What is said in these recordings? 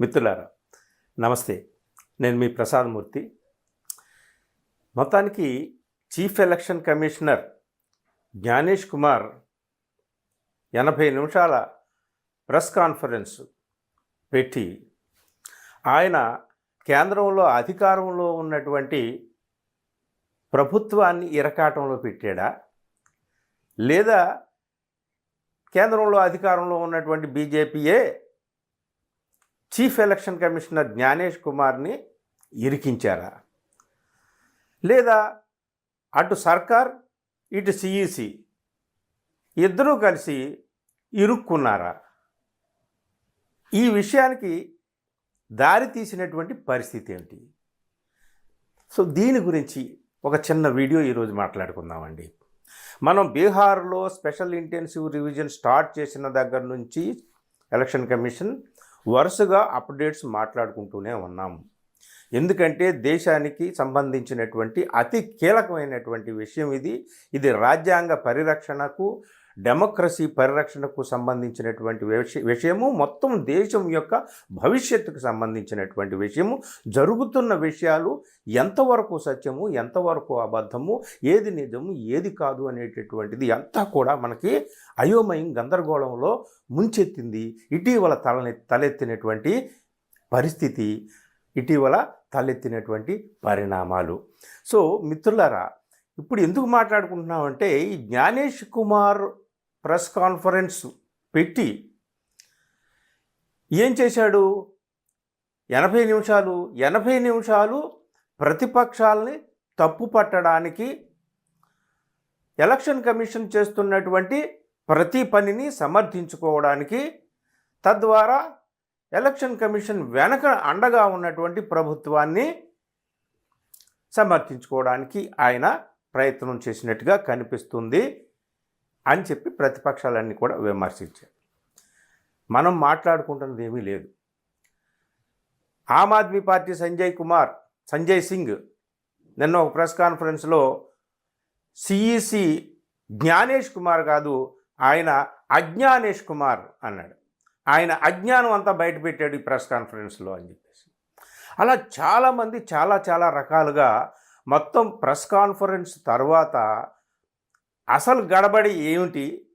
మిత్రులారా నమస్తే. నేను మీ ప్రసాదమూర్తి మొత్తానికి chief election commissioner Gyanesh Kumar ఎనభై నిమిషాల ప్రెస్ కాన్ఫరెన్స్ పెట్టి ఆయన కేంద్రంలో అధికారంలో ఉన్నటువంటి ప్రభుత్వాన్ని ఇరకాటంలో పెట్టాడా? లేదా కేంద్రంలో అధికారంలో ఉన్నటువంటి బీజేపీయే చీఫ్ ఎలక్షన్ కమిషనర్ జ్ఞానేష్ కుమార్ని ఇరికించారా? లేదా అటు సర్కార్ ఇటు సిఈసి ఇద్దరూ కలిసి ఇరుక్కున్నారా? ఈ విషయానికి దారి తీసినటువంటి పరిస్థితి ఏంటి? సో దీని గురించి ఒక చిన్న వీడియో ఈరోజు మాట్లాడుకుందామండి. మనం బీహార్లో స్పెషల్ ఇంటెన్సివ్ రివిజన్ స్టార్ట్ చేసిన దగ్గర నుంచి ఎలక్షన్ కమిషన్ వరుసగా అప్డేట్స్ మాట్లాడుకుంటూనే ఉన్నాము. ఎందుకంటే దేశానికి సంబంధించినటువంటి అతి కీలకమైనటువంటి విషయం ఇది. ఇది రాజ్యాంగ పరిరక్షణకు డెమోక్రసీ పరిరక్షణకు సంబంధించినటువంటి విషయము మొత్తం దేశం యొక్క భవిష్యత్తుకు సంబంధించినటువంటి విషయము జరుగుతున్న విషయాలు ఎంతవరకు సత్యము ఎంతవరకు అబద్ధము ఏది నిజము ఏది కాదు అనేటటువంటిది అంతా కూడా మనకి అయోమయం గందరగోళంలో ముంచెత్తింది. ఇటీవల తల తలెత్తినటువంటి పరిస్థితి ఇటీవల తలెత్తినటువంటి పరిణామాలు. సో మిత్రులారా ఇప్పుడు ఎందుకు మాట్లాడుకుంటున్నామంటే ఈ జ్ఞానేష్ కుమార్ ప్రెస్ కాన్ఫరెన్స్ పెట్టి ఏం చేశాడు? ఎనభై నిమిషాలు ఎనభై నిమిషాలు ప్రతిపక్షాలని తప్పు పట్టడానికి ఎలక్షన్ కమిషన్ చేస్తున్నటువంటి ప్రతి పనిని సమర్థించుకోవడానికి తద్వారా ఎలక్షన్ కమిషన్ వెనక అండగా ఉన్నటువంటి ప్రభుత్వాన్ని సమర్థించుకోవడానికి ఆయన ప్రయత్నం చేసినట్టుగా కనిపిస్తుంది. అని చెప్పి ప్రతిపక్షాలన్నీ కూడా విమర్శించారు. మనం మాట్లాడుకుంటున్నది ఏమీ లేదు. ఆమ్ ఆద్మీ పార్టీ సంజయ్ కుమార్ సంజయ్ సింగ్ నిన్న ఒక ప్రెస్ కాన్ఫరెన్స్లో సిఈసి జ్ఞానేష్ కుమార్ కాదు ఆయన అజ్ఞానేష్ కుమార్ అన్నాడు. ఆయన అజ్ఞానం అంతా బయటపెట్టాడు ఈ ప్రెస్ కాన్ఫరెన్స్లో అని చెప్పేసి. అలా చాలామంది చాలా చాలా రకాలుగా మొత్తం ప్రెస్ కాన్ఫరెన్స్ తర్వాత అసలు గడబడి ఏమిటి?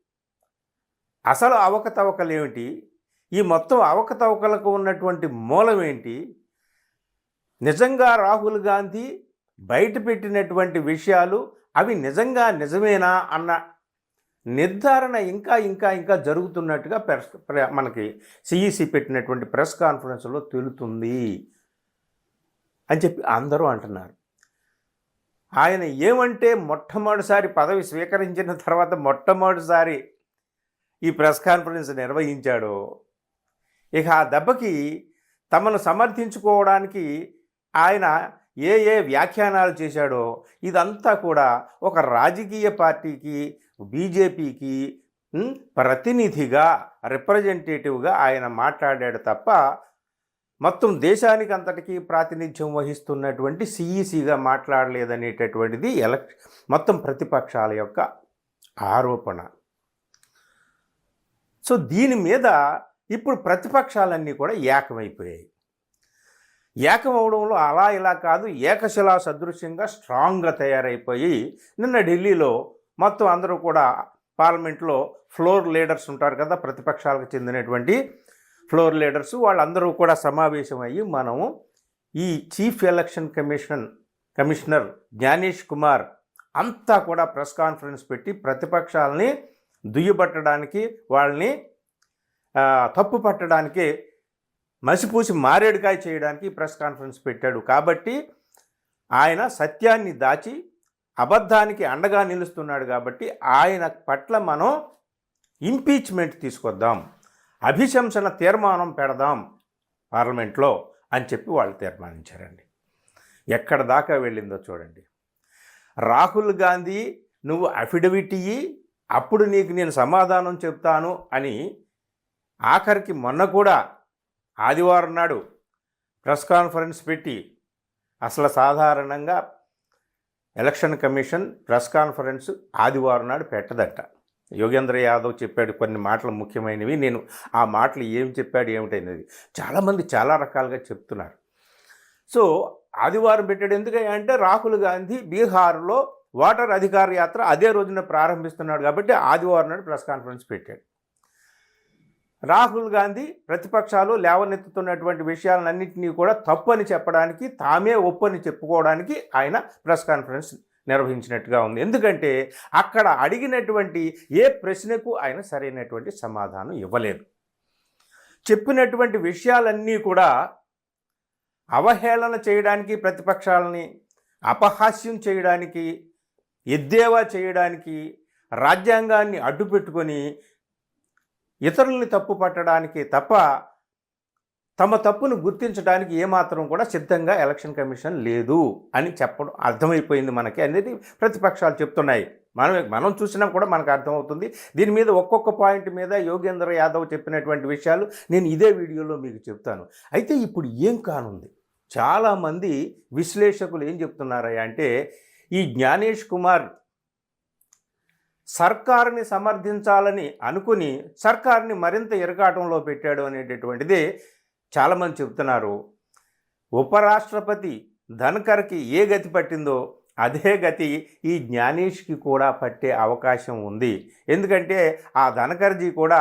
అసలు అవకతవకలు ఏమిటి? ఈ మొత్తం అవకతవకలకు ఉన్నటువంటి మూలం ఏంటి? నిజంగా రాహుల్ గాంధీ బయట పెట్టినటువంటి విషయాలు అవి నిజంగా నిజమేనా అన్న నిర్ధారణ ఇంకా ఇంకా ఇంకా జరుగుతున్నట్టుగా ప్రెస్ ప్ర- మనకి సిఈసి పెట్టినటువంటి ప్రెస్ కాన్ఫరెన్స్లో తెలుతుంది అని చెప్పి అందరూ అంటున్నారు. ఆయన ఏమంటే మొట్టమొదటిసారి పదవి స్వీకరించిన తర్వాత మొట్టమొదటిసారి ఈ ప్రెస్ కాన్ఫరెన్స్ నిర్వహించాడో. ఇక ఆ దెబ్బకి తమను సమర్థించుకోవడానికి ఆయన ఏ ఏ వ్యాఖ్యానాలు చేశాడో ఇదంతా కూడా ఒక రాజకీయ పార్టీకి బీజేపీకి ప్రతినిధిగా రిప్రజెంటేటివ్గా ఆయన మాట్లాడాడు తప్ప మొత్తం దేశానికి అంతటికీ ప్రాతినిధ్యం వహిస్తున్నటువంటి సిఈసిగా మాట్లాడలేదనేటటువంటిది ఎలక్ మొత్తం ప్రతిపక్షాల యొక్క ఆరోపణ. సో దీని మీద ఇప్పుడు ప్రతిపక్షాలన్నీ కూడా ఏకమైపోయాయి. ఏకమవడంలో అలా ఇలా కాదు ఏకశిలా సదృశ్యంగా స్ట్రాంగ్గా తయారైపోయి నిన్న ఢిల్లీలో మొత్తం అందరూ కూడా పార్లమెంట్లో ఫ్లోర్ లీడర్స్ ఉంటారు కదా ప్రతిపక్షాలకు చెందినటువంటి ఫ్లోర్ లీడర్స్ వాళ్ళందరూ కూడా సమావేశమయ్యి మనము ఈ chief election commission commissioner Gyanesh Kumar అంతా కూడా ప్రెస్ కాన్ఫరెన్స్ పెట్టి ప్రతిపక్షాలని దుయ్యబట్టడానికి వాళ్ళని తప్పు పట్టడానికి మసిపూసి మారేడుకాయ చేయడానికి ప్రెస్ కాన్ఫరెన్స్ పెట్టాడు. కాబట్టి ఆయన సత్యాన్ని దాచి అబద్ధానికి అండగా నిలుస్తున్నాడు కాబట్టి ఆయన పట్ల మనం ఇంపీచ్మెంట్ తీసుకొద్దాం. అభిశంసన తీర్మానం పెడదాం పార్లమెంట్లో అని చెప్పి వాళ్ళు తీర్మానించారండి. ఎక్కడ దాకా వెళ్ళిందో చూడండి. రాహుల్ గాంధీ నువ్వు అఫిడవిట్ ఇయ్యి అప్పుడు నీకు నేను సమాధానం చెప్తాను అని ఆఖరికి మొన్న కూడా ఆదివారం నాడు ప్రెస్ కాన్ఫరెన్స్ పెట్టి అసలు సాధారణంగా ఎలక్షన్ కమిషన్ ప్రెస్ కాన్ఫరెన్స్ ఆదివారం నాడు పెట్టదట. యోగేంద్ర యాదవ్ చెప్పాడు కొన్ని మాటలు ముఖ్యమైనవి. నేను ఆ మాటలు ఏం చెప్పాడు ఏమిటైనది చాలామంది చాలా రకాలుగా చెప్తున్నారు. సో ఆదివారం పెట్టాడు. ఎందుకంటే అంటే రాహుల్ గాంధీ బీహార్లో వాటర్ అధికార యాత్ర అదే రోజున ప్రారంభిస్తున్నాడు కాబట్టి ఆదివారం నాడు ప్రెస్ కాన్ఫరెన్స్ పెట్టాడు. రాహుల్ గాంధీ ప్రతిపక్షాలు లేవనెత్తుతున్నటువంటి విషయాలన్నింటినీ కూడా తప్పు అని చెప్పడానికి తామే ఒప్పు అని చెప్పుకోవడానికి ఆయన ప్రెస్ కాన్ఫరెన్స్ నిర్వహించినట్టుగా ఉంది. ఎందుకంటే అక్కడ అడిగినటువంటి ఏ ప్రశ్నకు ఆయన సరైనటువంటి సమాధానం ఇవ్వలేదు. చెప్పినటువంటి విషయాలన్నీ కూడా అవహేళన చేయడానికి ప్రతిపక్షాలని అపహాస్యం చేయడానికి ఎద్దేవా చేయడానికి రాజ్యాంగాన్ని అడ్డుపెట్టుకొని ఇతరుల్ని తప్పు పట్టడానికి తప్ప తమ తప్పును గుర్తించడానికి ఏమాత్రం కూడా సిద్ధంగా ఎలక్షన్ కమిషన్ లేదు అని చెప్పడం అర్థమైపోయింది మనకి. అనేది ప్రతిపక్షాలు చెప్తున్నాయి. మనం మనం చూసినా కూడా మనకు అర్థమవుతుంది. దీని మీద ఒక్కొక్క పాయింట్ మీద యోగేంద్ర యాదవ్ చెప్పినటువంటి విషయాలు నేను ఇదే వీడియోలో మీకు చెప్తాను. అయితే ఇప్పుడు ఏం కానుంది? చాలామంది విశ్లేషకులు ఏం చెప్తున్నారయ్యా అంటే ఈ జ్ఞానేష్ కుమార్ సర్కారుని సమర్థించాలని అనుకుని సర్కారుని మరింత ఇరకాటంలో పెట్టాడు అనేటటువంటిది చాలామంది చెప్తున్నారు ఉపరాష్ట్రపతి ధన్కర్కి ఏ గతి పట్టిందో అదే గతి ఈ జ్ఞానేష్కి కూడా పట్టే అవకాశం ఉంది. ఎందుకంటే ఆ ధనకర్జీ కూడా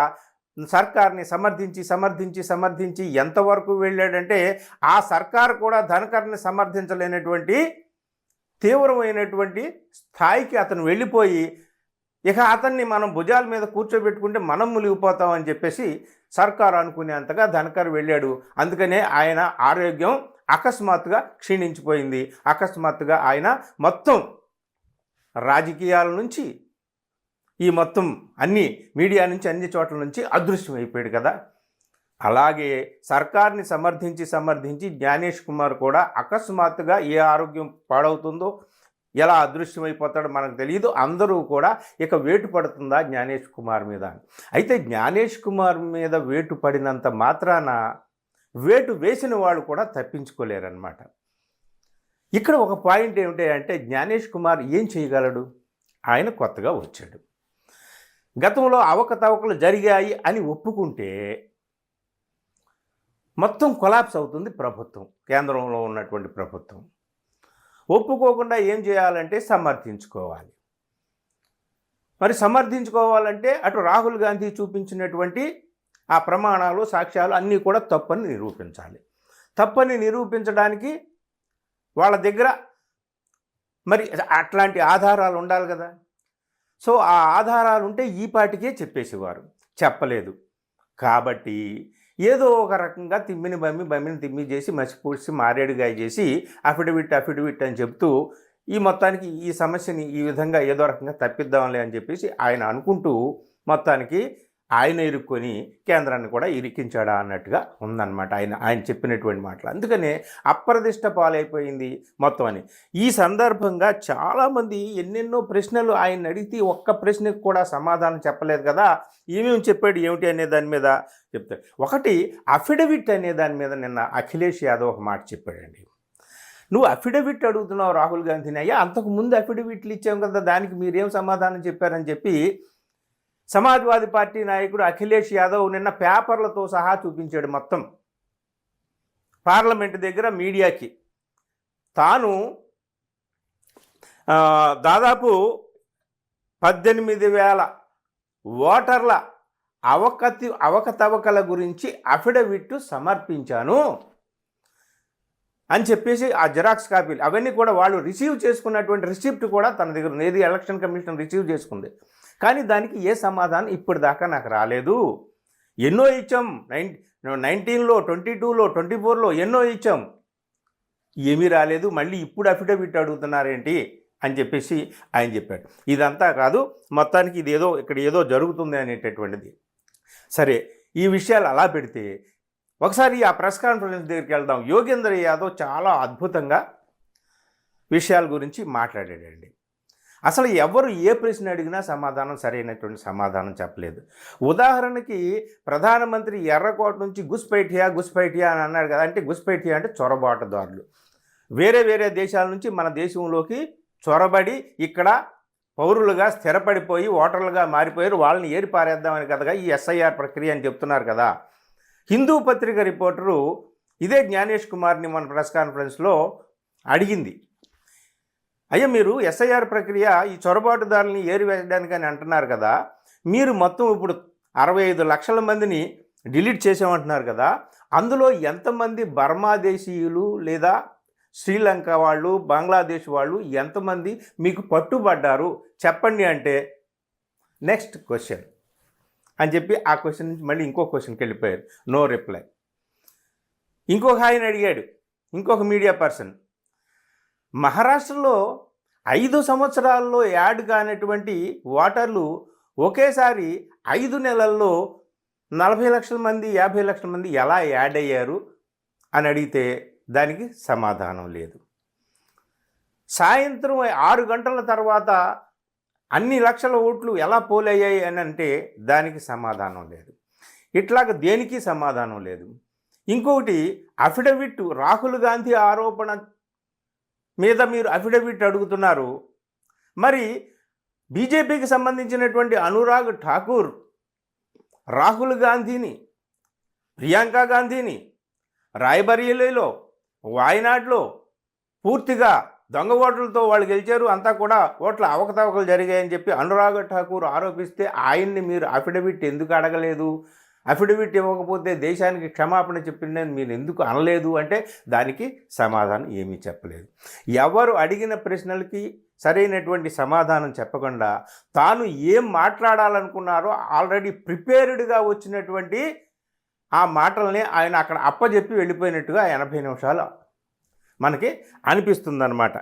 సర్కార్ని సమర్థించి సమర్థించి సమర్థించి ఎంతవరకు వెళ్ళాడంటే ఆ సర్కార్ కూడా ధనకర్ని సమర్థించలేనటువంటి తీవ్రమైనటువంటి స్థాయికి అతను వెళ్ళిపోయి ఇక అతన్ని మనం భుజాల మీద కూర్చోబెట్టుకుంటే మనం మునిగిపోతామని చెప్పేసి సర్కారు అనుకునేంతగా ధనకర్ వెళ్ళాడు. అందుకనే ఆయన ఆరోగ్యం అకస్మాత్తుగా క్షీణించిపోయింది. అకస్మాత్తుగా ఆయన మొత్తం రాజకీయాల నుంచి ఈ మొత్తం అన్ని మీడియా నుంచి అన్ని చోట్ల నుంచి అదృశ్యం అయిపోయాడు కదా. అలాగే సర్కార్ని సమర్థించి సమర్థించి జ్ఞానేష్ కుమార్ కూడా అకస్మాత్తుగా ఏ ఆరోగ్యం పాడవుతుందో ఎలా అదృశ్యమైపోతాడో మనకు తెలియదు. అందరూ కూడా ఇక వేటు పడుతుందా జ్ఞానేష్ కుమార్ మీద అయితే జ్ఞానేష్ కుమార్ మీద వేటు పడినంత మాత్రాన వేటు వేసిన వాళ్ళు కూడా తప్పించుకోలేరన్నమాట. ఇక్కడ ఒక పాయింట్ ఏమిటి అంటే జ్ఞానేష్ కుమార్ ఏం చేయగలడు? ఆయన కొత్తగా వచ్చాడు. గతంలో అవకతవకలు జరిగాయి అని ఒప్పుకుంటే మొత్తం కొలాప్స్ అవుతుంది ప్రభుత్వం కేంద్రంలో ఉన్నటువంటి ప్రభుత్వం. ఒప్పుకోకుండా ఏం చేయాలంటే సమర్థించుకోవాలి. మరి సమర్థించుకోవాలంటే అటు రాహుల్ గాంధీ చూపించినటువంటి ఆ ప్రమాణాలు సాక్ష్యాలు అన్నీ కూడా తప్పని నిరూపించాలి. తప్పని నిరూపించడానికి వాళ్ళ దగ్గర మరి అట్లాంటి ఆధారాలు ఉండాలి కదా. సో ఆ ఆధారాలు ఉంటే ఈ పాటికే చెప్పేసేవారు. చెప్పలేదు. కాబట్టి ఏదో ఒక రకంగా తిమ్మిని బమ్మి బమ్మిని తిమ్మి చేసి మసిపూడ్చి మారేడుగా చేసి అఫిడవిట్ అఫిడవిట్ అని చెప్తూ ఈ మొత్తానికి ఈ సమస్యని ఈ విధంగా ఏదో రకంగా తప్పిద్దాంలే అని చెప్పేసి ఆయన అనుకుంటూ మొత్తానికి ఆయన ఇరుక్కొని కేంద్రాన్ని కూడా ఇరికించాడా అన్నట్టుగా ఉందన్నమాట ఆయన ఆయన చెప్పినటువంటి మాటలు. అందుకనే అప్రదిష్ట పాలైపోయింది మొత్తం అని. ఈ సందర్భంగా చాలామంది ఎన్నెన్నో ప్రశ్నలు ఆయన అడిగితే ఒక్క ప్రశ్నకు కూడా సమాధానం చెప్పలేదు కదా. ఏమేమి చెప్పాడు ఏమిటి అనే దాని మీద చెప్తాడు. ఒకటి అఫిడవిట్ అనే దాని మీద నిన్న అఖిలేష్ యాదవ్ ఒక మాట చెప్పాడండి. నువ్వు అఫిడవిట్ అడుగుతున్నావు రాహుల్ గాంధీని అయ్యా అంతకు ముందు అఫిడవిట్లు ఇచ్చాం కదా దానికి మీరేం సమాధానం చెప్పారని చెప్పి సమాజ్వాదీ పార్టీ నాయకుడు అఖిలేష్ యాదవ్ నిన్న పేపర్లతో సహా చూపించాడు మొత్తం. పార్లమెంట్ దగ్గర మీడియాకి. తాను దాదాపు పద్దెనిమిది వేల ఓటర్ల అవకతి అవకతవకల గురించి అఫిడవిట్ సమర్పించాను అని చెప్పేసి ఆ జిరాక్స్ కాపీలు. అవన్నీ కూడా వాళ్ళు రిసీవ్ చేసుకున్నటువంటి రిసిప్ట్ కూడా తన దగ్గర ఏది ఎలక్షన్ కమిషన్ రిసీవ్ చేసుకుంది. కానీ దానికి ఏ సమాధానం ఇప్పటిదాకా నాకు రాలేదు. ఎన్నో ఇచ్చాం. నైన్ నైన్టీన్లో ట్వంటీ టూలో ట్వంటీ ఫోర్లో ఎన్నో ఇచ్చాం. ఏమీ రాలేదు. మళ్ళీ ఇప్పుడు అఫిడవిట్ అడుగుతున్నారేంటి అని చెప్పేసి ఆయన చెప్పాడు. ఇదంతా కాదు మొత్తానికి ఇది ఏదో ఇక్కడ ఏదో జరుగుతుంది అనేటటువంటిది. సరే ఈ విషయాలు అలా పెడితే ఒకసారి ఆ ప్రెస్ కాన్ఫరెన్స్ దగ్గరికి వెళ్దాం. యోగేంద్ర యాదవ్ చాలా అద్భుతంగా విషయాల గురించి మాట్లాడాడండి. అసలు ఎవరు ఏ ప్రశ్న అడిగినా సమాధానం సరైనటువంటి సమాధానం చెప్పలేదు. ఉదాహరణకి ప్రధానమంత్రి ఎర్రకోట నుంచి గుస్పైటియా గుస్పైటియా అని అన్నాడు కదా అంటే గుస్పైటియా అంటే చొరబాటుదారులు. వేరే వేరే దేశాల నుంచి మన దేశంలోకి చొరబడి ఇక్కడ పౌరులుగా స్థిరపడిపోయి ఓటర్లుగా మారిపోయారు వాళ్ళని ఏరిపారేద్దామని కదగా ఈ ఎస్ఐఆర్ ప్రక్రియ అని చెప్తున్నారు కదా. హిందూ పత్రిక రిపోర్టరు ఇదే జ్ఞానేష్ కుమార్ని మన ప్రెస్ కాన్ఫరెన్స్లో అడిగింది. అయ్యా మీరు ఎస్ఐఆర్ ప్రక్రియ ఈ చొరబాటుదారుల్ని ఏరివేయడానికని అంటున్నారు కదా. మీరు మొత్తం ఇప్పుడు అరవై ఐదు లక్షల మందిని డిలీట్ చేసామంటున్నారు కదా. అందులో ఎంతమంది బర్మా దేశీయులు లేదా శ్రీలంక వాళ్ళు బంగ్లాదేశ్ వాళ్ళు ఎంతమంది మీకు పట్టుబడ్డారు? చెప్పండి అంటే నెక్స్ట్ క్వశ్చన్ అని చెప్పి ఆ క్వశ్చన్ నుంచి మళ్ళీ ఇంకో క్వశ్చన్కి వెళ్ళిపోయారు. No reply. ఇంకొక ఆయన అడిగాడు. ఇంకొక మీడియా పర్సన్. మహారాష్ట్రలో ఐదు సంవత్సరాల్లో యాడ్ కానటువంటి ఓటర్లు ఒకేసారి ఐదు నెలల్లో నలభై లక్షల మంది యాభై లక్షల మంది ఎలా యాడ్ అయ్యారు అని అడిగితే దానికి సమాధానం లేదు. సాయంత్రం ఆరు గంటల తర్వాత అన్ని లక్షల ఓట్లు ఎలా పోలయ్యాయి అని అంటే దానికి సమాధానం లేదు. ఇట్లాగ దేనికి సమాధానం లేదు? ఇంకొకటి అఫిడవిట్ రాహుల్ గాంధీ ఆరోపణ మీద మీరు అఫిడవిట్ అడుగుతున్నారు. మరి బీజేపీకి సంబంధించినటువంటి అనురాగ్ ఠాకూర్ రాహుల్ గాంధీని ప్రియాంక గాంధీని రాయబరేలీలో వాయనాడ్లో పూర్తిగా దొంగ ఓట్లతో వాళ్ళు గెలిచారు. అంతా కూడా ఓట్ల అవకతవకలు జరిగాయని చెప్పి అనురాగ్ ఠాకూర్ ఆరోపిస్తే ఆయన్ని మీరు అఫిడవిట్ ఎందుకు అడగలేదు? అఫిడవిట్ ఇవ్వకపోతే దేశానికి క్షమాపణ చెప్పిందని మీరు ఎందుకు అనలేదు అంటే దానికి సమాధానం ఏమీ చెప్పలేదు. ఎవరు అడిగిన ప్రశ్నలకి సరైనటువంటి సమాధానం చెప్పకుండా తాను ఏం మాట్లాడాలనుకున్నారో ఆల్రెడీ ప్రిపేర్డ్గా వచ్చినటువంటి ఆ మాటల్ని ఆయన అక్కడ అప్పజెప్పి వెళ్ళిపోయినట్టుగా ఎనభై నిమిషాలు మనకి అనిపిస్తుందన్నమాట.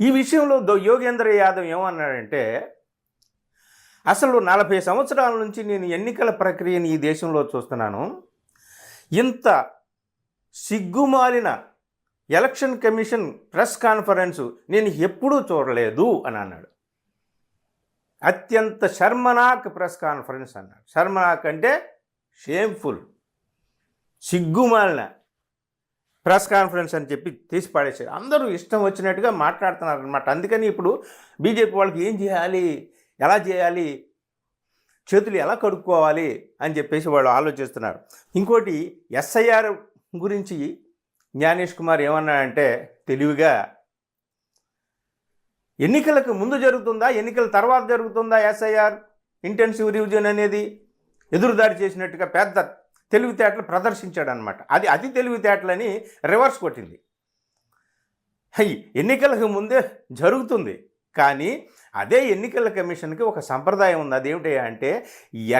ఈ విషయంలో యోగేంద్ర యాదవ్ ఏమన్నాడంటే అసలు నలభై సంవత్సరాల నుంచి నేను ఎన్నికల ప్రక్రియని ఈ దేశంలో చూస్తున్నాను. ఇంత సిగ్గుమాలిన ఎలక్షన్ కమిషన్ ప్రెస్ కాన్ఫరెన్సు నేను ఎప్పుడూ చూడలేదు అని అన్నాడు. అత్యంత శర్మనాక్ ప్రెస్ కాన్ఫరెన్స్ అన్నాడు. శర్మనాక్ అంటే షేమ్ఫుల్ సిగ్గుమాలిన ప్రెస్ కాన్ఫరెన్స్ అని చెప్పి తీసి పడేసారు అందరూ ఇష్టం వచ్చినట్టుగా మాట్లాడుతున్నారు అనమాట అందుకని ఇప్పుడు బీజేపీ వాళ్ళకి ఏం చేయాలి? ఎలా చేయాలి? చేతులు ఎలా కడుక్కోవాలి? అని చెప్పేసి వాళ్ళు ఆలోచిస్తున్నారు ఇంకోటి ఎస్ఐఆర్ గురించి జ్ఞానేష్ కుమార్ ఏమన్నాడంటే తెలివిగా ఎన్నికలకు ముందు జరుగుతుందా? ఎన్నికల తర్వాత జరుగుతుందా ఎస్ఐఆర్? ఇంటెన్సివ్ రివిజన్ అనేది ఎదురుదారి చేసినట్టుగా పెద్ద తెలివితేటలు ప్రదర్శించాడు అనమాట అది అతి తెలివితేటలని రివర్స్ కొట్టింది. హై ఎన్నికలకు ముందే జరుగుతుంది. కానీ అదే ఎన్నికల కమిషన్కి ఒక సంప్రదాయం ఉంది. అదేమిటి అంటే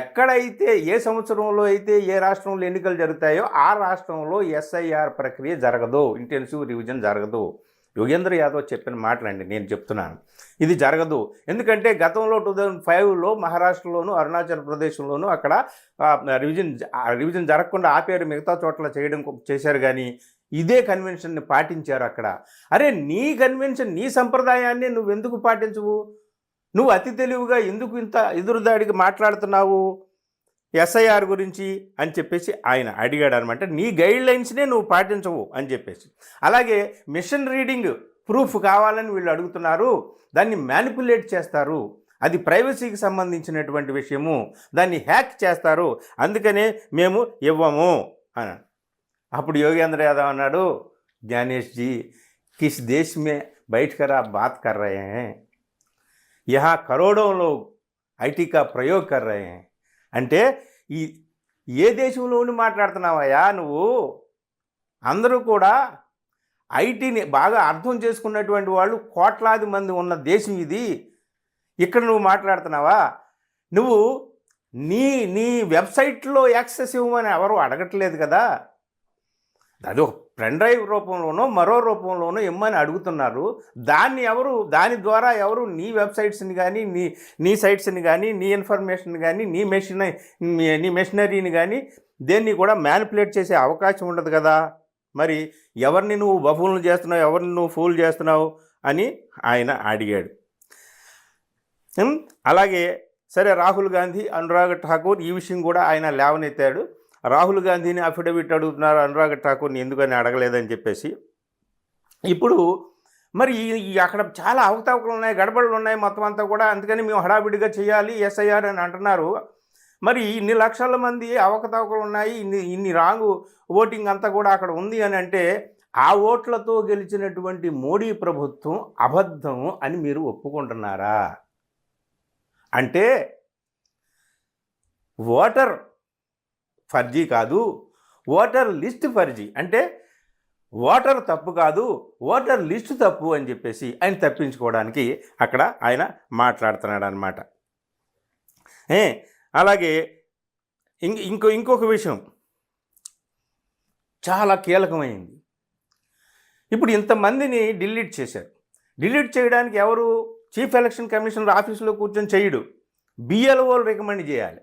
ఎక్కడైతే ఏ సంవత్సరంలో అయితే ఏ రాష్ట్రంలో ఎన్నికలు జరుగుతాయో ఆ రాష్ట్రంలో ఎస్ఐఆర్ ప్రక్రియ జరగదు. ఇంటెన్సివ్ రివిజన్ జరగదు. యోగేంద్ర యాదవ్ చెప్పిన మాటలండి నేను చెప్తున్నాను. ఇది జరగదు. ఎందుకంటే గతంలో టూ థౌజండ్ ఫైవ్లో మహారాష్ట్రలోను అరుణాచల్ ప్రదేశ్లోను అక్కడ రివిజన్ ఆ రివిజన్ జరగకుండా ఆపేరు. మిగతా చోట్ల చేయడం చేశారు కానీ ఇదే కన్వెన్షన్ని పాటించారు అక్కడ. అరే నీ కన్వెన్షన్ నీ సంప్రదాయాన్ని నువ్వు ఎందుకు పాటించవు? నువ్వు అతి తెలివిగా ఎందుకు ఇంత ఎదురుదాడికి మాట్లాడుతున్నావు? ఎస్ఐఆర్ గురించి అని చెప్పేసి ఆయన అడిగాడు అనమాట నీ గైడ్ లైన్స్నే నువ్వు పాటించవు అని చెప్పేసి. అలాగే మిషన్ రీడింగ్ ప్రూఫ్ కావాలని వీళ్ళు అడుగుతున్నారు. దాన్ని మ్యానిపులేట్ చేస్తారు. అది ప్రైవసీకి సంబంధించినటువంటి విషయము. దాన్ని హ్యాక్ చేస్తారు. అందుకనే మేము ఇవ్వము అని అప్పుడు యోగేంద్ర యాదవ్ అన్నాడు జ్ఞానేష్జీ కిస్ దేశ్ మే బయట కరా బాత్ కర్ యహా కరోడో ఐటీ కా ప్రయోగ్ కర్ అంటే ఈ ఏ దేశంలోని మాట్లాడుతున్నావయ్యా నువ్వు? అందరూ కూడా ఐటీని బాగా అర్థం చేసుకున్నటువంటి వాళ్ళు కోట్లాది మంది ఉన్న దేశం ఇది. ఇక్కడ నువ్వు మాట్లాడుతున్నావా? నువ్వు నీ నీ వెబ్సైట్లో యాక్సెస్ ఇవ్వమని ఎవరు అడగట్లేదు కదా? అది ఒక పెన్ డ్రైవ్ రూపంలోనో మరో రూపంలోనో ఇమ్మని అడుగుతున్నారు? దాన్ని ఎవరు దాని ద్వారా ఎవరు నీ వెబ్సైట్స్ని కానీ నీ నీ సైట్స్ని కానీ నీ ఇన్ఫర్మేషన్ కానీ నీ మెషిన నీ మెషినరీని కానీ దేన్ని కూడా మ్యానిపులేట్ చేసే అవకాశం ఉండదు కదా? మరి ఎవరిని నువ్వు బఫూన్లు చేస్తున్నావు ఎవరిని నువ్వు ఫూల్ చేస్తున్నావు అని ఆయన అడిగాడు. అలాగే సరే రాహుల్ గాంధీ అనురాగ్ ఠాకూర్ ఈ విషయం కూడా ఆయన లేవనెత్తాడు. రాహుల్ గాంధీని అఫిడవిట్ అడుగుతున్నారు అనురాగ్ ఠాకూర్ని ఎందుకని అడగలేదని చెప్పేసి. ఇప్పుడు మరి ఈ- అక్కడ చాలా అవకతవకలు ఉన్నాయి గడబడులు ఉన్నాయి మొత్తం అంతా కూడా. అందుకని మేము హడావిడిగా చేయాలి ఎస్ఐఆర్ అని అంటున్నారు. మరి ఇన్ని లక్షల మంది అవకతవకలు ఉన్నాయి ఇన్ని ఇన్ని రాంగు ఓటింగ్ అంతా కూడా అక్కడ ఉంది అని అంటే ఆ ఓట్లతో గెలిచినటువంటి మోడీ ప్రభుత్వం అబద్ధం అని మీరు ఒప్పుకుంటున్నారా? అంటే ఓటర్ ఫర్జీ కాదు. ఓటర్ లిస్ట్ ఫర్జీ. అంటే ఓటర్ తప్పు కాదు ఓటర్ లిస్ట్ తప్పు అని చెప్పేసి ఆయన తప్పించుకోవడానికి అక్కడ ఆయన మాట్లాడుతున్నాడు అనమాట అలాగే ఇంక ఇంకో ఇంకొక విషయం. చాలా కీలకమైంది. ఇప్పుడు ఇంతమందిని డిలీట్ చేశారు. డిలీట్ చేయడానికి ఎవరు? చీఫ్ ఎలక్షన్ కమిషనర్ ఆఫీసులో కూర్చొని చేయడు. బిఎల్ఓలు రికమెండ్ చేయాలి.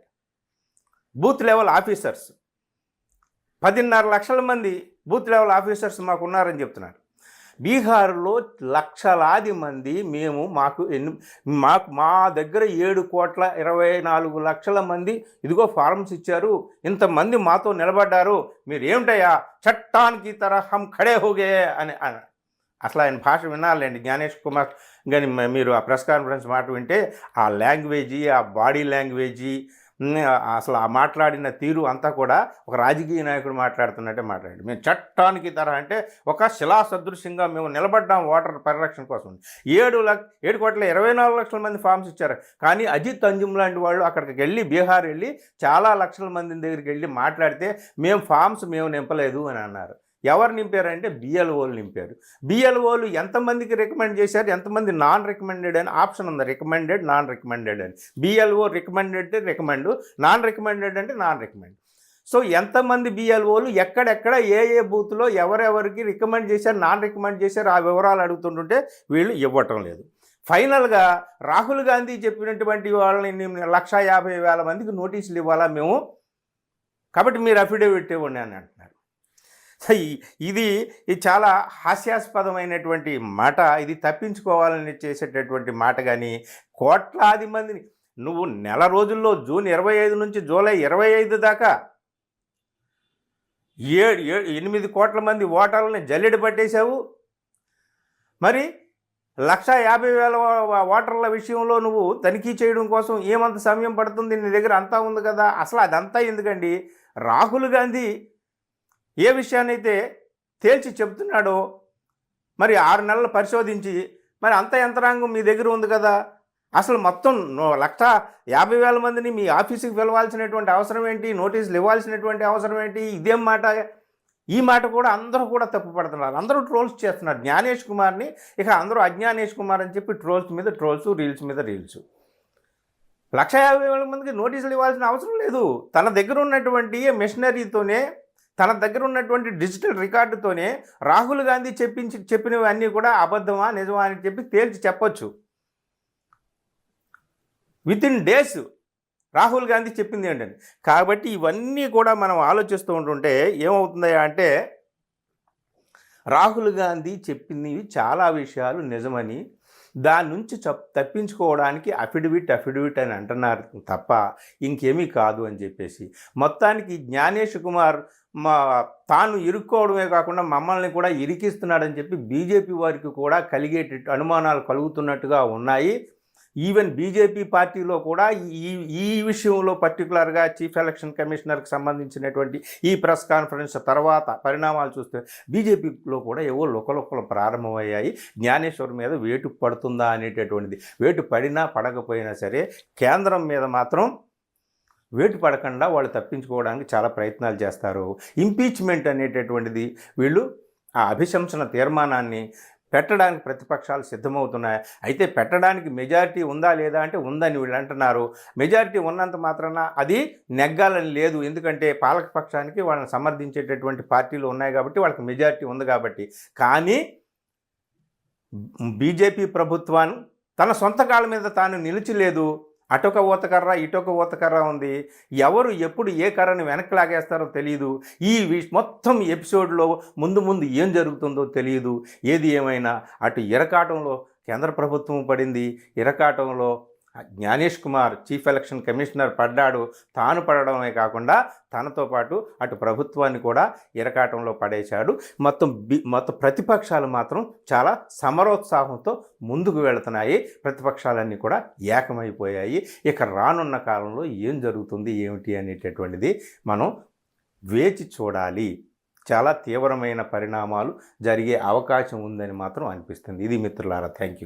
Booth level officers. పదిన్నర లక్షల మంది బూత్ లెవెల్ ఆఫీసర్స్ మాకు ఉన్నారని చెప్తున్నారు. బీహార్లో లక్షలాది మంది మేము మాకు ఎన్ని మాకు మా దగ్గర ఏడు కోట్ల ఇరవై నాలుగు లక్షల మంది ఇదిగో ఫారమ్స్ ఇచ్చారు. ఇంతమంది మాతో నిలబడ్డారు. మీరు ఏమిటయ్యా చట్టానికి తరహం ఖడే హోగే అని అని అసలు ఆయన భాష వినాలండి. జ్ఞానేష్ కుమార్ కానీ మీరు ఆ ప్రెస్ కాన్ఫరెన్స్ మాట వింటే ఆ లాంగ్వేజీ ఆ బాడీ లాంగ్వేజీ అసలు ఆ మాట్లాడిన తీరు అంతా కూడా ఒక రాజకీయ నాయకుడు మాట్లాడుతున్నట్టే మాట్లాడాడు. మేము చట్టానికి తర అంటే ఒక శిలా సదృశ్యంగా మేము నిలబడ్డాం వాటర్ పరిరక్షణ కోసం. ఏడు లక్ష ఏడు కోట్ల ఇరవై నాలుగు లక్షల మంది ఫామ్స్ ఇచ్చారు. కానీ అజిత్ అంజుమ్ లాంటి వాళ్ళు అక్కడికి వెళ్ళి బీహార్ వెళ్ళి చాలా లక్షల మంది దగ్గరికి వెళ్ళి మాట్లాడితే మేము ఫామ్స్ మేము నింపలేదు అని అన్నారు. ఎవరు నింపారంటే బిఎల్ఓలు నింపారు. బిఎల్ఓలు ఎంతమందికి రికమెండ్ చేశారు? ఎంతమంది నాన్ రికమెండెడ్ అని ఆప్షన్ ఉంది. రికమెండెడ్ నాన్ రికమెండెడ్ అని BLO recommended recommend non recommended అంటే నాన్ రికమెండ్ సో ఎంతమంది బిఎల్ఓలు ఎక్కడెక్కడ ఏ ఏ బూత్లో ఎవరెవరికి రికమెండ్ చేశారు నాన్ రికమెండ్ చేశారు ఆ వివరాలు అడుగుతుంటుంటే వీళ్ళు ఇవ్వటం లేదు. ఫైనల్గా రాహుల్ గాంధీ చెప్పినటువంటి వాళ్ళని లక్షా యాభై వేల మందికి నోటీసులు ఇవ్వాలా మేము? కాబట్టి మీరు అఫిడవిట్ ఇవ్వండి అని అంటున్నారు. ఇది ఇది చాలా హాస్యాస్పదమైనటువంటి మాట ఇది తప్పించుకోవాలని చేసేటటువంటి మాట కానీ కోట్లాది మందిని నువ్వు నెల రోజుల్లో జూన్ ఇరవై ఐదు నుంచి జూలై ఇరవై ఐదు దాకా ఏడు ఎనిమిది కోట్ల మంది ఓటర్లని జల్లెడ పట్టేశావు. మరి లక్ష యాభై వేల ఓటర్ల విషయంలో నువ్వు తనిఖీ చేయడం కోసం ఏమంత సమయం పడుతుంది? నీ దగ్గర అంతా ఉంది కదా. అసలు అదంతా ఎందుకండి? రాహుల్ గాంధీ ఏ విషయాన్నైతే తేల్చి చెప్తున్నాడో మరి ఆరు నెలలు పరిశోధించి మరి అంత యంత్రాంగం మీ దగ్గర ఉంది కదా. అసలు మొత్తం లక్ష యాభై వేల మందిని మీ ఆఫీసుకి పిలవాల్సినటువంటి అవసరం ఏంటి? నోటీసులు ఇవ్వాల్సినటువంటి అవసరం ఏంటి? ఇదేం మాట? ఈ మాట కూడా అందరూ కూడా తప్పు పడుతున్నారు. అందరూ ట్రోల్స్ చేస్తున్నారు. జ్ఞానేష్ కుమార్ని ఇక అందరూ అజ్ఞానేష్ కుమార్ అని చెప్పి ట్రోల్స్ మీద ట్రోల్స్ రీల్స్ మీద రీల్స్. లక్ష యాభై వేల మందికి నోటీసులు ఇవ్వాల్సిన అవసరం లేదు. తన దగ్గర ఉన్నటువంటి మిషనరీతోనే తన దగ్గర ఉన్నటువంటి డిజిటల్ రికార్డుతోనే రాహుల్ గాంధీ చెప్పించి చెప్పినవన్నీ కూడా అబద్ధమా నిజమా అని చెప్పి తేల్చి చెప్పొచ్చు. Within days Rahul Gandhi చెప్పింది ఏంటండి కాబట్టి ఇవన్నీ కూడా మనం ఆలోచిస్తూ ఉంటుంటే ఏమవుతుంది అంటే రాహుల్ గాంధీ చెప్పింది చాలా విషయాలు నిజమని దాని నుంచి చప్ తప్పించుకోవడానికి అఫిడవిట్ అఫిడవిట్ అని అంటున్నారు తప్ప ఇంకేమీ కాదు అని చెప్పేసి. మొత్తానికి జ్ఞానేష్ కుమార్ మా తాను ఇరుక్కోవడమే కాకుండా మమ్మల్ని కూడా ఇరికిస్తున్నాడని చెప్పి బీజేపీ వారికి కూడా కలిగేట అనుమానాలు కలుగుతున్నట్టుగా ఉన్నాయి. ఈవెన్ బీజేపీ పార్టీలో కూడా ఈ ఈ విషయంలో పర్టికులర్గా చీఫ్ ఎలక్షన్ కమిషనర్కి సంబంధించినటువంటి ఈ ప్రెస్ కాన్ఫరెన్స్ తర్వాత పరిణామాలు చూస్తే బీజేపీలో కూడా ఏవో లుకలుకలు ప్రారంభమయ్యాయి. జ్ఞానేశ్వర్ మీద వేటు పడుతుందా అనేటటువంటిది. వేటు పడినా పడకపోయినా సరే కేంద్రం మీద మాత్రం వేటు పడకుండా వాళ్ళు తప్పించుకోవడానికి చాలా ప్రయత్నాలు చేస్తారు. ఇంపీచ్మెంట్ అనేటటువంటిది వీళ్ళు ఆ అభిశంసన తీర్మానాన్ని పెట్టడానికి ప్రతిపక్షాలు సిద్ధమవుతున్నాయి. అయితే పెట్టడానికి మెజారిటీ ఉందా లేదా అంటే ఉందని వీళ్ళు అంటున్నారు. మెజారిటీ ఉన్నంత మాత్రాన అది నెగ్గాలని లేదు. ఎందుకంటే పాలకపక్షానికి వాళ్ళని సమర్థించేటటువంటి పార్టీలు ఉన్నాయి కాబట్టి వాళ్ళకి మెజారిటీ ఉంది కాబట్టి. కానీ బీజేపీ ప్రభుత్వాన్ని తన సొంత కాళ్ళ మీద తాను నిలిచిలేదు అటొక ఊతకర్ర ఇటొక ఊతకర్ర ఉంది. ఎవరు ఎప్పుడు ఏ కర్రని వెనక్కి లాగేస్తారో తెలియదు ఈ వి- మొత్తం ఎపిసోడ్లో ముందు ముందు ఏం జరుగుతుందో తెలియదు ఏది ఏమైనా అటు ఇరకాటంలో కేంద్ర ప్రభుత్వం పడింది ఇరకాటంలో Gyanesh Kumar chief election commissioner పడ్డాడు. తాను పడడమే కాకుండా తనతో పాటు అటు ప్రభుత్వాన్ని కూడా ఇరకాటంలో పడేశాడు. మొత్తం బి మొత్తం ప్రతిపక్షాలు మాత్రం చాలా సమరోత్సాహంతో ముందుకు వెళుతున్నాయి. ప్రతిపక్షాలన్నీ కూడా ఏకమైపోయాయి. ఇక రానున్న కాలంలో ఏం జరుగుతుంది ఏమిటి అనేటటువంటిది మనం వేచి చూడాలి. చాలా తీవ్రమైన పరిణామాలు జరిగే అవకాశం ఉందని మాత్రం అనిపిస్తుంది. ఇది మిత్రులారా థ్యాంక్ యూ